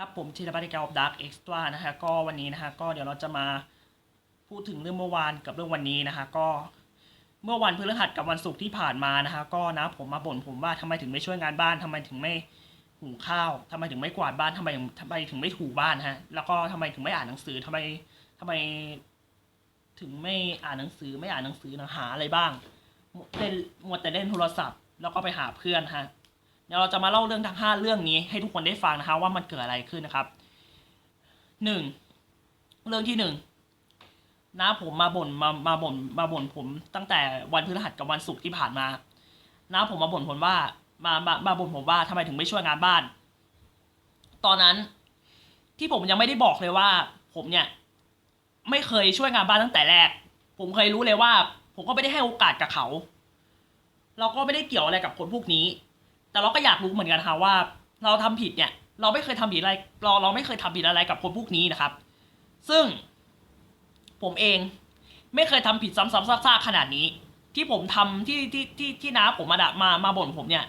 ครับผมธีรพัฒน์กาอบดักเอ็กซ์ตร้านะฮะก็วันนี้นะฮะก็เดี๋ยวเราจะมาพูดถึงเรื่องเมื่อวานกับเรื่องวันนี้นะฮะก็เมื่อวันพฤหัสกับวันศุกร์ที่ผ่านมานะฮะก็นะผมมาบ่นผมว่าทำไมถึงไม่ช่วยงานบ้านทำไมถึงไม่หุงข้าวทำไมถึงไม่กวาดบ้านทำไมทำไมถึงไม่ถูบ้านฮะแล้วก็ทำไมถึงไม่อ่านหนังสือทำไมทำไม ถึงไม่อ่านหนังสือไม่อ่านหนังสือนะหาอะไรบ้างเล่นมัวแต่เล่นโทรศัพท์ แล้วก็ไปหาเพื่อนฮะ เดี๋ยวเราจะมาเล่าเรื่องทั้งห้าเรื่องนี้ให้ทุกคนได้ฟังนะคะว่ามันเกิดอะไรขึ้นนะครับหนึ่งเรื่องที่หนึ่งน้าผมมาบ่นมามาบ่นมาบ่นผม ตั้งแต่วันพฤหัสกับวันศุกร์ที่ผ่านมาน้าผมมาบ่นผมว่า มามามาบ่นผมว่าทำไมถึงไม่ช่วยงานบ้าน ตอนนั้นที่ผมยังไม่ได้บอกเลยว่า ผมเนี่ย ไม่เคยช่วยงานบ้านตั้งแต่แรก ผมเคยรู้เลยว่า ผมก็ไม่ได้ให้โอกาสกับเขา เราก็ไม่ได้เกี่ยวอะไรกับคนพวกนี้ แต่เราก็อยากรู้เหมือนกันค่ะว่า เราทำผิดเนี่ย เราไม่เคยทำผิดอะไรเราเราไม่เคยทำผิดอะไรกับคนพวกนี้นะครับ ซึ่ง ผมเองไม่เคยทำผิดซ้ำๆซากๆขนาดนี้ ที่ผมทำที่ที่ที่ที่น้าผมมาดะมามาบ่นผมเนี่ย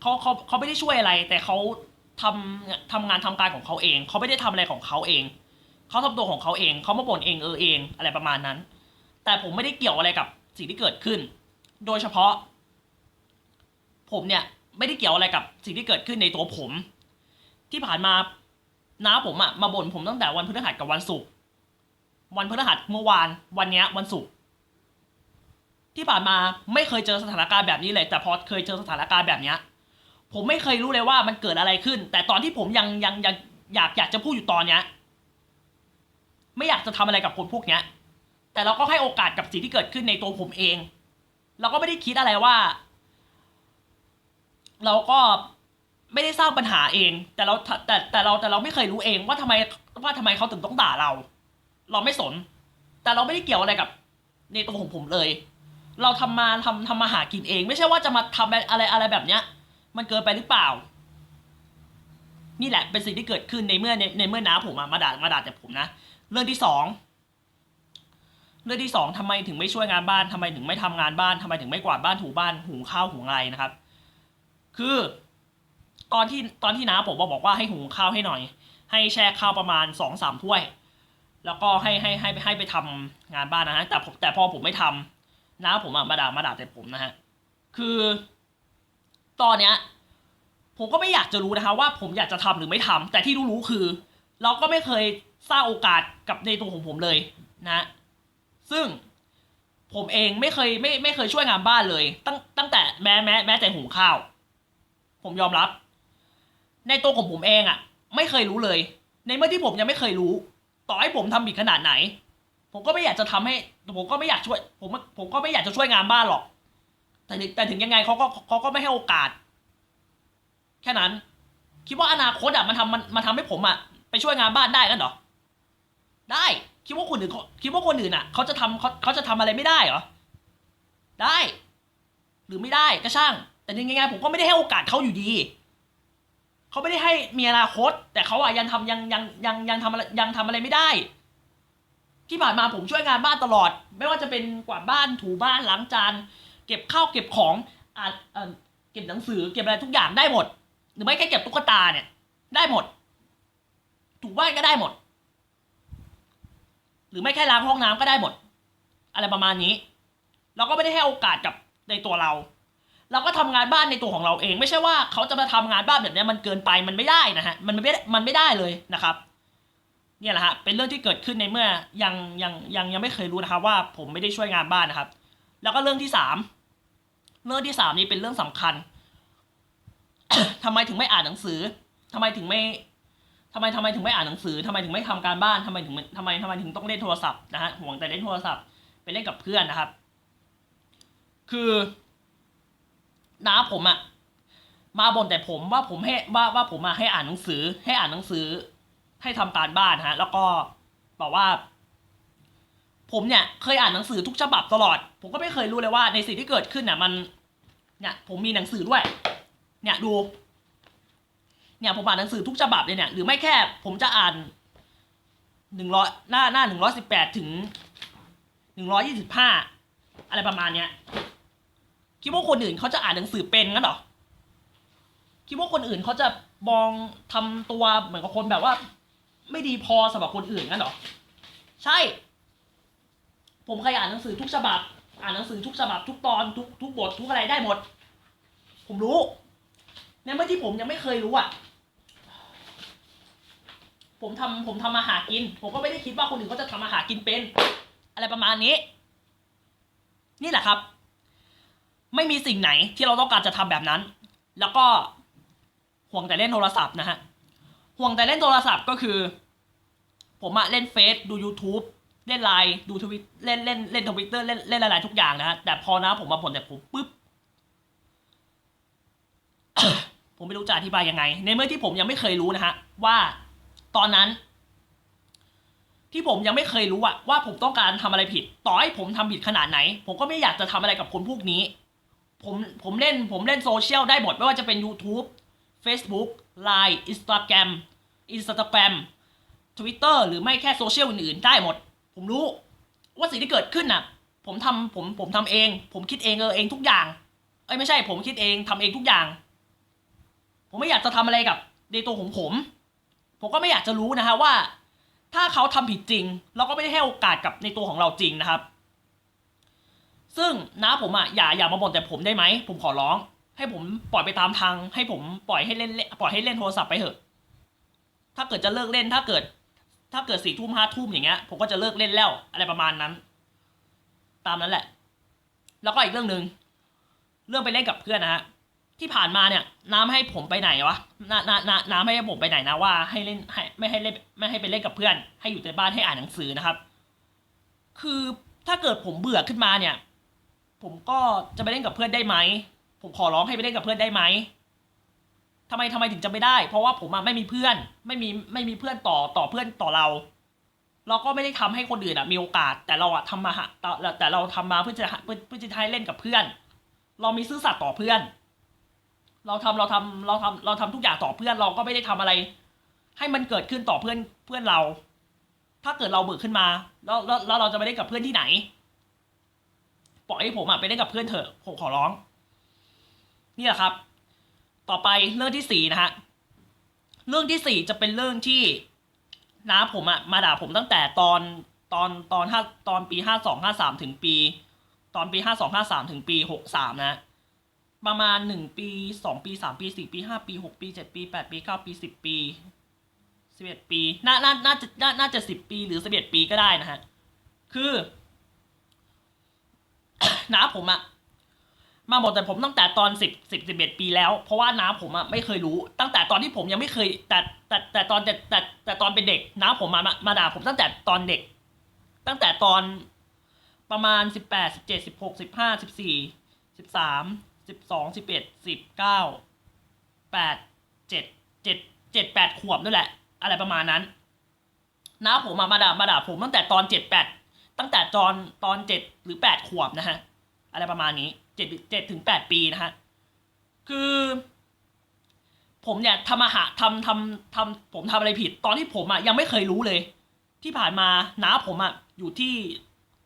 เขาเขาเขาไม่ได้ช่วยอะไร แต่เขาทำทำงานทำการของเขาเอง เขาไม่ได้ทำอะไรของเขาเอง เขาทำตัวของเขาเอง เขามาบ่นเองเออเอง อะไรประมาณนั้น แต่ผมไม่ได้เกี่ยวอะไรกับสิ่งที่เกิดขึ้น โดยเฉพาะ ผมเนี่ยไม่ได้เกี่ยวอะไรกับสิ่งที่เกิดขึ้นในตัวผม ที่ผ่านมาน้าผมอะมาบ่นผมตั้งแต่วันพฤหัสกับวันศุกร์วันพฤหัสเมื่อวานวันเนี้ยวันศุกร์ที่ผ่านมาไม่เคยเจอสถานการณ์แบบนี้เลย แต่พอเคยเจอสถานการณ์แบบเนี้ย ผมไม่เคยรู้เลยว่ามันเกิดอะไรขึ้น แต่ตอนที่ผมยังยังยังอยากอยากจะพูดอยู่ตอนเนี้ย ไม่อยากจะทำอะไรกับคนพวกเนี้ย แต่เราก็ให้โอกาสกับสิ่งที่เกิดขึ้นในตัวผมเอง เราก็ไม่ได้คิดอะไรว่า เราก็ไม่ได้สร้างปัญหาเอง แต่เราแต่แต่เราแต่เราไม่เคยรู้เองว่าทำไมว่าทำไมเขาถึงต้องด่าเรา เราไม่สน แต่เราไม่ได้เกี่ยวอะไรกับ ในตัวของผมเลย เราทำมาทำทำมาหากินเอง ไม่ใช่ว่าจะมาทำอะไรอะไรแบบเนี้ย มันเกินไปหรือเปล่า นี่แหละเป็นสิ่งที่เกิดขึ้นในเมื่อในในเมื่อน้าผมอะมาด่ามาด่าแต่ผมนะเรื่องที่สองเรื่องที่สองทำไมถึงไม่ช่วยงานบ้านทำไมถึงไม่ทำงานบ้านทำไมถึงไม่กวาดบ้านถูบ้านหุงข้าวหุงอะไรนะครับ คือ ตอนที่ตอนที่น้าผมบอกว่าให้หุงข้าวให้หน่อย ให้แช่ข้าวประมาณสองสามถ้วย แล้วก็ให้ให้ให้ให้ไปทำงานบ้านนะฮะแต่ผมแต่พอผมไม่ทำน้าผมอะมาด่ามาด่าแต่ผมนะฮะคือ ตอนเนี้ย ผมก็ไม่อยากจะรู้นะคะว่าผมอยากจะทำหรือไม่ทำแต่ที่รู้ๆคือ เราก็ไม่เคยสร้างโอกาสกับในตัวของผมเลยนะซึ่งผมเองไม่เคยไม่ไม่เคยช่วยงานบ้านเลย ตั้งตั้งแต่แม้แม้แม้แต่หุงข้าว ผมยอมรับ ในตัวของผมเองอะ่ะ ไม่เคยรู้เลย ในเมื่อที่ผมยังไม่เคยรู้ ต่อให้ผมทำผิดขนาดไหน ผมก็ไม่อยากจะทำให้ ผมก็ไม่อยากช่วย ผมผมก็ไม่อยากจะช่วยงานบ้านหรอก แต่แต่ถึงยังไงเขาก็เขาก็ไม่ให้โอกาส แค่นั้น คิดว่าอนาคตอะมันทำมันมันทำให้ผมอะไปช่วยงานบ้านได้กันเหรอได้คิดว่าคนอื่นคิดว่าคนอื่นอะเขาจะทำเขาเขาจะทำอะไรไม่ได้เหรอได้ หรือไม่ได้ก็ช่าง แต่ยังไงผมก็ไม่ได้ให้โอกาสเขาอยู่ดี เขาไม่ได้ให้มีอนาคต แต่เขาอะยังทำยังยังยังยังทำอะไรยังทำอะไรไม่ได้ ที่ผ่านมาผมช่วยงานบ้านตลอด ไม่ว่าจะเป็นกวาดบ้านถูบ้านล้างจานเก็บข้าวเก็บของอ่านเอ่อเก็บหนังสือเก็บอะไรทุกอย่างได้หมด หรือไม่แค่เก็บตุ๊กตาเนี่ย ได้หมด ถูบ้านก็ได้หมด หรือไม่แค่ล้างห้องน้ำก็ได้หมด อะไรประมาณนี้ เราก็ไม่ได้ให้โอกาสกับในตัวเรา เราก็ทำงานบ้านในตัวของเราเอง ไม่ใช่ว่าเขาจะมาทำงานบ้านแบบนี้มันเกินไปมันไม่ได้นะฮะมันไม่ได้มันไม่ได้เลยนะครับเนี่ยแหละฮะเป็นเรื่องที่เกิดขึ้นในเมื่อยังยังยังยังไม่เคยรู้นะครับว่าผมไม่ได้ช่วยงานบ้านนะครับ แล้วก็เรื่องที่สามเรื่องที่สามนี้เป็นเรื่องสำคัญทำไมถึงไม่อ่านหนังสือทำไมถึงไม่ทำไมทำไมถึงไม่อ่านหนังสือทำไมถึงไม่ทำการบ้านทำไมถึงไม่ทำไมทำไมถึงต้องเล่นโทรศัพท์นะฮะห่วงแต่เล่นโทรศัพท์ไปเล่นกับเพื่อนนะครับ คือ น้าผมอะมาบ่นแต่ผมว่าผมให้ว่าว่าผมอะให้อ่านหนังสือ ให้อ่านหนังสือ ให้ทำการบ้านฮะ แล้วก็บอกว่า ผมเนี่ย เคยอ่านหนังสือทุกฉบับตลอด ผมก็ไม่เคยรู้เลยว่า ในสิ่งที่เกิดขึ้นเนี่ยมัน เนี่ย ผมมีหนังสือด้วย เนี่ยดู เนี่ยผมอ่านหนังสือทุกฉบับเลยเนี่ย หรือไม่แค่ ผมจะอ่านหนึ่งร้อยหน้าหน้าหนึ่งร้อยสิบแปดถึงหนึ่งร้อยยี่สิบห้าอะไรประมาณเนี้ย คิดว่าคนอื่นเขาจะอ่านหนังสือเป็นงั้นหรอคิดว่าคนอื่นเขาจะมองทำตัวเหมือนกับคนแบบว่า ไม่ดีพอสำหรับคนอื่นงั้นหรอใช่ ผมเคยอ่านหนังสือทุกฉบับ อ่านหนังสือทุกฉบับทุกตอนทุกทุกบททุกอะไรได้หมด ผมรู้ในเมื่อที่ผมยังไม่เคยรู้อะผมทำผมทำมาหากิน ผมก็ไม่ได้คิดว่าคนอื่นเขาจะทำมาหากินเป็น อะไรประมาณนี้ นี่แหละครับ ไม่มีสิ่งไหนที่เราต้องการจะทำแบบนั้น แล้วก็ห่วงแต่เล่นโทรศัพท์นะฮะ ห่วงแต่เล่นโทรศัพท์ก็คือ ผมอะเล่นเฟซดู YouTube เล่นไลน์ดูทวิตเล่นเล่นเล่นทวิตเตอร์เล่นเล่นอะไรทุกอย่างนะฮะ แต่พอนะผมมาผลแต่ผมปุ๊บผมไม่รู้จะอธิบายยังไง ในเมื่อที่ผมยังไม่เคยรู้นะฮะว่าตอนนั้น ที่ผมยังไม่เคยรู้อะว่าผมต้องการทำอะไรผิด ต่อให้ผมทำผิดขนาดไหน ผมก็ไม่อยากจะทำอะไรกับคนพวกนี้ ผมผมเล่นผมเล่นโซเชียลได้หมด ไม่ว่าจะเป็น YouTube Facebook Line Instagram Instagram Twitter หรือไม่แค่โซเชียลอื่นๆ ได้หมด ผมรู้ว่าสิ่งที่เกิดขึ้นน่ะ ผมทำผมผมทำเอง ผมคิดเองเออเองทุกอย่าง เอ้ยไม่ใช่ผมคิดเองทำเองทุกอย่าง ผมไม่อยากจะทำอะไรกับในตัวของผม ผมก็ไม่อยากจะรู้นะฮะว่า ถ้าเขาทำผิดจริง เราก็ไม่ได้ให้โอกาสกับในตัวของเราจริงนะครับ ซึ่งน้าผมอะอย่าอย่ามาบ่นแต่ผมได้ไหมผมขอร้อง ให้ผมปล่อยไปตามทาง ให้ผมปล่อยให้เล่นปล่อยให้เล่นโทรศัพท์ไปเถอะ ถ้าเกิดจะเลิกเล่นถ้าเกิด ถ้าเกิดสี่ทุ่มห้าทุ่มอย่างเงี้ย ผมก็จะเลิกเล่นแล้วอะไรประมาณนั้น ตามนั้นแหละ แล้วก็อีกเรื่องหนึ่งเรื่องไปเล่นกับเพื่อนนะฮะที่ผ่านมาเนี่ย น้ำให้ผมไปไหนวะน้าน้าน้าน้ำให้ผมไปไหนนะว่าให้เล่นให้ไม่ให้เล่นไม่ให้ไปเล่นกับเพื่อน ให้อยู่แต่บ้านให้อ่านหนังสือนะครับ คือถ้าเกิดผมเบื่อขึ้นมาเนี่ย ผมก็จะไปเล่นกับเพื่อนได้ไหม ผมขอร้องให้ไปเล่นกับเพื่อนได้ไหมทำไมทำไมถึงจะไม่ได้ เพราะว่าผมอะไม่มีเพื่อน ไม่มีไม่มีเพื่อนต่อต่อเพื่อนต่อเรา เราก็ไม่ได้ทำให้คนอื่นอะมีโอกาส แต่เราอะทำมาหาแต่เราทำมาเพื่อจะเพื่อเพื่อจะให้เล่นกับเพื่อน เรามีซื่อสัตย์ต่อเพื่อน เราทำเราทำเราทำเราทำทุกอย่างต่อเพื่อน เราก็ไม่ได้ทำอะไร ให้มันเกิดขึ้นต่อเพื่อนเพื่อนเรา ถ้าเกิดเราเบื่อขึ้นมาแล้วแล้วแล้วเราจะไปเล่นกับเพื่อนที่ไหน ปล่อยให้ผมอะไปเล่นกับเพื่อนเถอะผมขอร้อง นี่แหละครับ ต่อไปเรื่องที่สี่นะฮะเรื่องที่สี่จะเป็นเรื่องที่น้าผมอะมาด่าผมตั้งแต่ตอนตอนตอนห้าตอนปีห้าสองห้าสามถึงปี ตอนปีห้าสองห้าสามถึงปีหกสามนะประมาณหนึ่งปีสองปีสามปีสี่ปีห้าปีหกปีเจ็ดปีแปดปีเก้าปีสิบปีสิบเอ็ดปี น่า น่า น่าจะ น่า น่าจะสิบปีหรือสิบเอ็ดปีก็ได้นะฮะ คือ น้าผมอะมาบอกแต่ผมตั้งแต่ตอนสิบสิบสิบเอ็ดปีแล้ว เพราะว่าน้าผมอะไม่เคยรู้ ตั้งแต่ตอนที่ผมยังไม่เคย แต่แต่แต่ตอนแต่แต่แต่ตอนเป็นเด็ก น้าผมมามามาด่าผมตั้งแต่ตอนเด็ก ตั้งแต่ตอนประมาณสิบแปดสิบเจ็ดสิบหกสิบห้าสิบสี่สิบสามสิบสองสิบเอ็ดสิบเก้าแปดเจ็ดเจ็ดเจ็ดแปดขวบนั่นแหละ อะไรประมาณนั้นน้าผมมามาด่ามาด่าผมตั้งแต่ตอนเจ็ดแปดตั้งแต่ตอนตอนเจ็ดหรือแปดขวบนะฮะ อะไรประมาณนี้เจ็ดเจ็ดถึงแปดปีนะฮะคือ ผมเนี่ยทำอาหารทำทำทำผมทำอะไรผิด ตอนที่ผมอะยังไม่เคยรู้เลย ที่ผ่านมาน้าผมอะอยู่ที่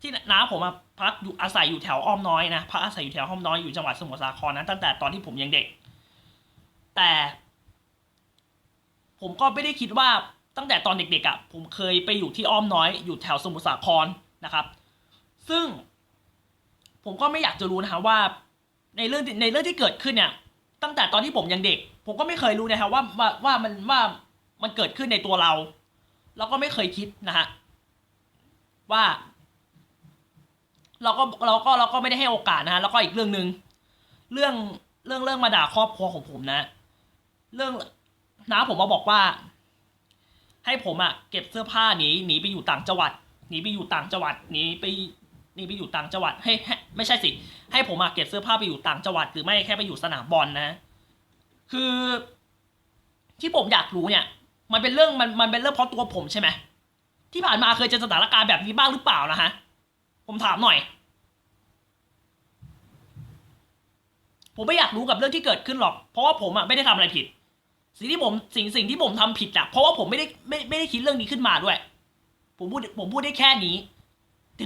ที่น้าผมอะพักอยู่อาศัยอยู่แถวอ้อมน้อยนะพักอาศัยอยู่แถวอ้อมน้อยอยู่จังหวัดสมุทรสาครนะตั้งแต่ตอนที่ผมยังเด็ก แต่ ผมก็ไม่ได้คิดว่าตั้งแต่ตอนเด็กๆอะผมเคยไปอยู่ที่อ้อมน้อยอยู่แถวสมุทรสาครนะครับ ซึ่ง ผมก็ไม่อยากจะรู้นะฮะว่า ในเรื่องในเรื่องที่เกิดขึ้นเนี่ย ตั้งแต่ตอนที่ผมยังเด็ก ผมก็ไม่เคยรู้นะครับว่าว่าว่ามันว่ามันเกิดขึ้นในตัวเราเราก็ไม่เคยคิดนะฮะว่า เราก็เราก็เราก็ไม่ได้ให้โอกาสนะฮะแล้วก็อีกเรื่องหนึ่งเรื่องเรื่องเรื่องมาด่าครอบครัวของผมนะ เรื่องน้าผมมาบอกว่า ให้ผมอะเก็บเสื้อผ้าหนีหนีไปอยู่ต่างจังหวัดหนีไปอยู่ต่างจังหวัดหนีไป นี่ไปอยู่ต่างจังหวัดให้ไม่ใช่สิ ให้ผมมาเก็บเสื้อผ้าไปอยู่ต่างจังหวัด หรือไม่แค่ไปอยู่สนามบอลนะ คือ ที่ผมอยากรู้เนี่ย มันเป็นเรื่องมันมันเป็นเรื่องเพราะตัวผมใช่ไหมที่ผ่านมาเคยเจอสถานการณ์แบบนี้บ้างหรือเปล่านะฮะ ผมถามหน่อย ผมไม่อยากรู้กับเรื่องที่เกิดขึ้นหรอก เพราะว่าผมอะไม่ได้ทำอะไรผิด สิ่งที่ผมสิ่งสิ่งที่ผมทำผิดอะเพราะว่าผมไม่ได้ไม่ไม่ได้คิดเรื่องนี้ขึ้นมาด้วย ผมพูดผมพูดได้แค่นี้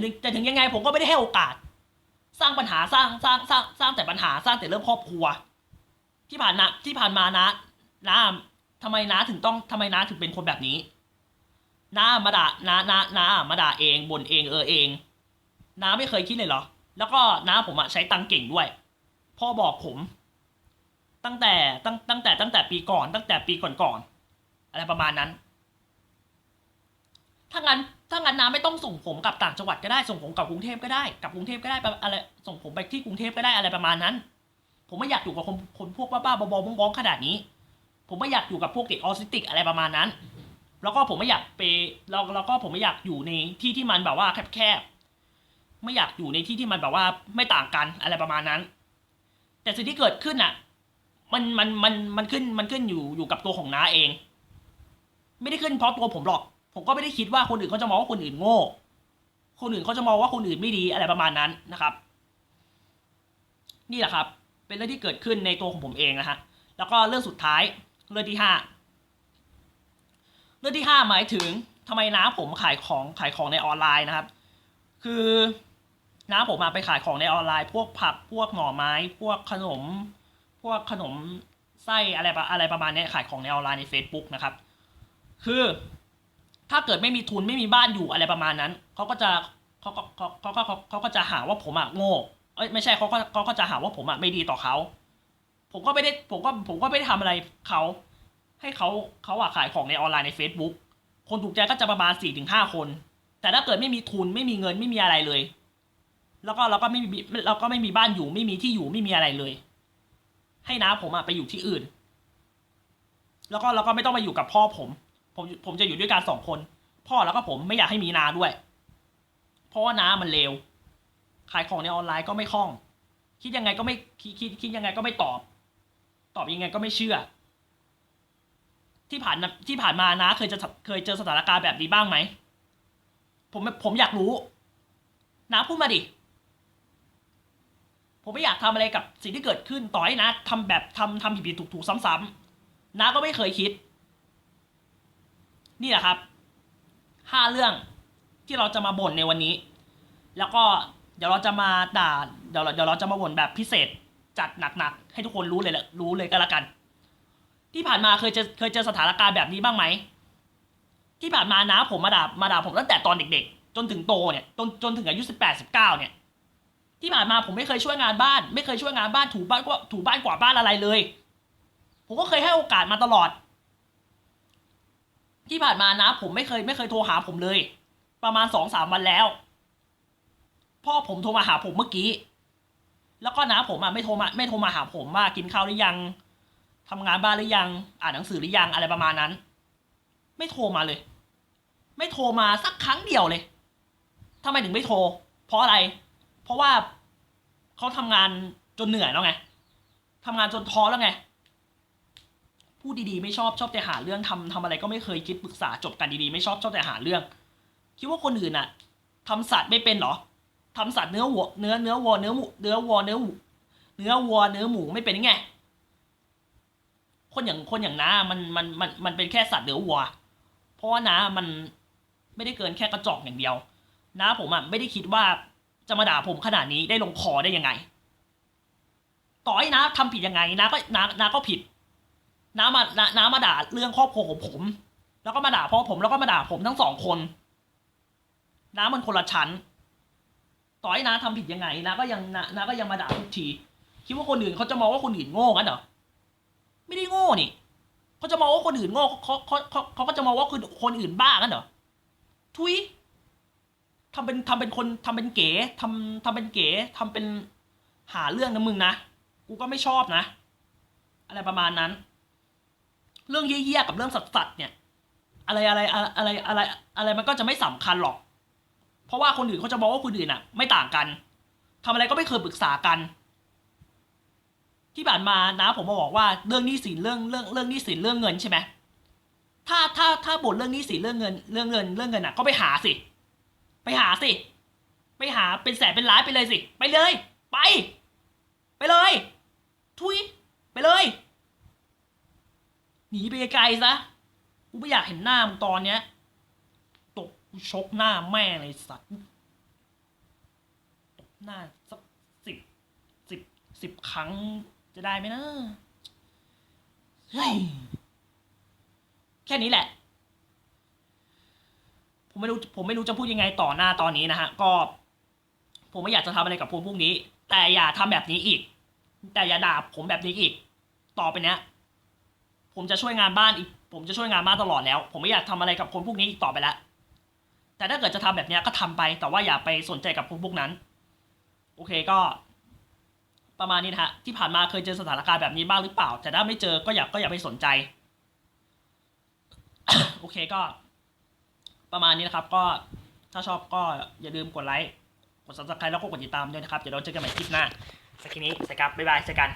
ถึงแต่ถึงยังไงผมก็ไม่ได้ให้โอกาส สร้างปัญหาสร้างสร้างสร้างสร้างแต่ปัญหาสร้างแต่เรื่องครอบครัว ที่ผ่านมาที่ผ่านมานะนะทำไมน้าถึงต้องทำไมน้าถึงเป็นคนแบบนี้น้ามาด่าน้าน้าน้ามาด่าเองบ่นเองเออเองน้าไม่เคยคิดเลยเหรอ แล้วก็น้าผมอะใช้ตังเก่งด้วย พ่อบอกผม ตั้งแต่ตั้งตั้งแต่ตั้งแต่ปีก่อน ตั้งแต่ปีก่อนๆอะไรประมาณนั้น ถ้างั้นถ้างั้นน้าไม่ต้องส่งผมกลับต่างจังหวัดก็ได้ส่งผมกลับกรุงเทพก็ได้กลับกรุงเทพก็ได้ไปอะไรส่งผมไปที่กรุงเทพก็ได้อะไรประมาณนั้น ผมไม่อยากอยู่กับคนคนพวกบ้าๆบอๆบ้องๆขนาดนี้ ผมไม่อยากอยู่กับพวกเด็กออทิสติกอะไรประมาณนั้น แล้วก็ผมไม่อยากไปแล้วแล้วก็ผมไม่อยากอยู่ในที่ที่มันแบบว่าแคบๆไม่อยากอยู่ในที่ที่มันแบบว่าไม่ต่างกันอะไรประมาณนั้น แต่สิ่งที่เกิดขึ้นอะ มันมันมันมันขึ้นมันขึ้นอยู่อยู่กับตัวของน้าเอง ไม่ได้ขึ้นเพราะตัวผมหรอก ผมก็ไม่ได้คิดว่าคนอื่นเขาจะมองว่าคนอื่นโง่ คนอื่นเขาจะมองว่าคนอื่นไม่ดีอะไรประมาณนั้นนะครับ นี่แหละครับ เป็นเรื่องที่เกิดขึ้นในตัวของผมเองนะฮะ แล้วก็เรื่องสุดท้ายเรื่องที่ห้าเรื่องที่ห้าหมายถึงทำไมน้าผมขายของขายของในออนไลน์นะครับ คือน้าผมมาไปขายของในออนไลน์ พวกผักพวกหน่อไม้ พวกขนม พวกขนมไส้อะไรอะไรประมาณนี้ขายของในออนไลน์ใน Facebook นะครับ คือ ถ้าเกิดไม่มีทุนไม่มีบ้านอยู่อะไรประมาณนั้นเขาก็จะเขาก็เขาเขาก็เขาเขาก็จะหาว่าผมอะโง่เอ้ยไม่ใช่เขาก็เขาก็จะหาว่าผมอะไม่ดีต่อเขาผมก็ไม่ได้ผมก็ผมก็ไม่ได้ทำอะไรเขาให้เขาเขาอะขายของในออนไลน์ใน Facebook คนถูกใจก็จะประมาณสี่ถึงห้าคน แต่ถ้าเกิดไม่มีทุนไม่มีเงินไม่มีอะไรเลย แล้วก็เราก็ไม่มีเราก็ไม่มีบ้านอยู่ ไม่มีที่อยู่ไม่มีอะไรเลย ให้น้าผมอะไปอยู่ที่อื่น แล้วก็เราก็ไม่ต้องมาอยู่กับพ่อผม ผมผมจะอยู่ด้วยกันสองคน พ่อแล้วก็ผมไม่อยากให้มีนาด้วย เพราะว่าน้ามันเลวขายของในออนไลน์ก็ไม่คล่อง คิดยังไงก็ไม่คิดคิดคิดยังไงก็ไม่ตอบ ตอบยังไงก็ไม่เชื่อ ที่ผ่านที่ผ่านมานะเคยจะเคยเจอสถานการณ์แบบนี้บ้างไหมผมผมอยากรู้นะพูดมาดิผมไม่อยากทำอะไรกับสิ่งที่เกิดขึ้นต่อให้นะทำแบบทำทำผิดผิดถูกถูกซ้ำๆนะก็ไม่เคยคิด นี่แหละครับห้าเรื่องที่เราจะมาบ่นในวันนี้ แล้วก็เดี๋ยวเราจะมาด่าเดี๋ยวเราเดี๋ยวเราจะมาบ่นแบบพิเศษจัดหนักๆให้ทุกคนรู้เลยแหละรู้เลยก็แล้วกัน ที่ผ่านมาเคยเจอเคยเจอสถานการณ์แบบนี้บ้างไหมที่ผ่านมานะผมมาด่ามาด่าผมตั้งแต่ตอนเด็ก ๆ จนถึงโตเนี่ยจนจนถึงอายุสิบแปดสิบเก้าเนี่ยที่ผ่านมาผมไม่เคยช่วยงานบ้าน ไม่เคยช่วยงานบ้านถูบ้านก็ถูบ้านกวาดบ้านอะไรเลย ผมก็เคยให้โอกาสมาตลอด ที่ผ่านมานะผมไม่เคยไม่เคยโทรหาผมเลย ประมาณสองสามวันแล้ว พ่อผมโทรมาหาผมเมื่อกี้ แล้วก็นะผมอะไม่โทรมาไม่โทรมาหาผมว่ากินข้าวหรือยังทำงานบ้านหรือยัง อ่านหนังสือหรือยังอะไรประมาณนั้น ไม่โทรมาเลย ไม่โทรมาสักครั้งเดียวเลยทำไมถึงไม่โทร เพราะอะไร เพราะว่าเขาทำงานจนเหนื่อยแล้วไงทำงานจนท้อแล้วไง พูดดีๆไม่ชอบชอบแต่หาเรื่องทำทำอะไรก็ไม่เคยคิดปรึกษาจบกันดีๆไม่ชอบชอบแต่หาเรื่อง คิดว่าคนอื่นอะทำสัตว์ไม่เป็นหรอทำสัตว์เนื้อวัวเนื้อเนื้อวัวเนื้อหมูเนื้อวัวเนื้อหมูเนื้อวัวเนื้อหมูไม่เป็นยังไงคนอย่างคนอย่างน้ามันมันมันมันเป็นแค่สัตว์เนื้อวัว เพราะว่าน้ามันไม่ได้เกินแค่กระจอกอย่างเดียวน้าผมอะไม่ได้คิดว่าจะมาด่าผมขนาดนี้ได้ลงคอได้ยังไง ต่อให้น้าทำผิดยังไงน้าก็น้าน้าก็ผิด น้ามาน้าน้ามาด่าเรื่องครอบครัวของผม แล้วก็มาด่าพ่อผมแล้วก็มาด่าผมทั้งสองคน น้ามันคนละชั้น ต่อให้น้าทำผิดยังไงน้าก็ยังน้าน้าก็ยังมาด่าทุกที คิดว่าคนอื่นเขาจะมองว่าคนอื่นโง่กันเหรอไม่ได้โง่นี่เขาจะมองว่าคนอื่นโง่เขาเขาเขาเขาก็จะมองว่าคนคนอื่นบ้ากันเหรอทุยทำเป็นทำเป็นคนทำเป็นเก๋ทำทำเป็นเก๋ทำเป็นหาเรื่องนะมึงนะ กูก็ไม่ชอบนะ อะไรประมาณนั้น เรื่องเยี่ยๆกับเรื่องสัตว์เนี่ย อะไรอะไรอะไรอะไร อะไรมันก็จะไม่สำคัญหรอก เพราะว่าคนอื่นเขาจะมองว่าคนอื่นอะ ไม่ต่างกันทำอะไรก็ไม่เคยปรึกษากัน ที่ผ่านมานะผมมาบอกว่าเรื่องนี้สินเรื่องเรื่องเรื่องนี้สินเรื่องเงินใช่ไหมถ้าถ้าถ้าบ่นเรื่องนี้สินเรื่องเงิน เรื่องเงิน เรื่องเงินอะ ก็ไปหาสิ ไปหาสิ ไปหาเป็นแสนเป็นล้านไปเลยสิ ไปเลย ไป ไปเลย ทุย ไปเลย หนีไปไกลซะ กูไม่อยากเห็นหน้ามึงตอนเนี้ย ตกกูชกหน้าแม่เลยสัตว์ตกหน้าสักสิบสิบสิบครั้งจะได้ไหมนะเฮ้ยแค่นี้แหละ ผมไม่รู้ผมไม่รู้จะพูดยังไงต่อหน้าตอนนี้นะฮะ ก็ ผมไม่อยากจะทำอะไรกับพวกพวกนี้ แต่อย่าทำแบบนี้อีก แต่อย่าด่าผมแบบนี้อีก ต่อไปเนี้ย ผมจะช่วยงานบ้านอีก ผมจะช่วยงานบ้านตลอดแล้ว ผมไม่อยากทำอะไรกับคนพวกนี้อีกต่อไปแล้วแต่ถ้าเกิดจะทำแบบนี้ก็ทำไป แต่ว่าอย่าไปสนใจกับพวกพวกนั้น โอเคก็ ประมาณนี้นะฮะที่ผ่านมาเคยเจอสถานการณ์แบบนี้บ้างหรือเปล่า แต่ถ้าไม่เจอก็อย่าก็อย่าไปสนใจ โอเคก็ ประมาณนี้นะครับ ก็ถ้าชอบก็อย่าลืมกดไลค์กด subscribe แล้วก็กดติดตามด้วยนะครับ เดี๋ยวเราเจอกันใหม่คลิปหน้าสักทีนี้สวัสดีครับบ๊ายบายเจอกัน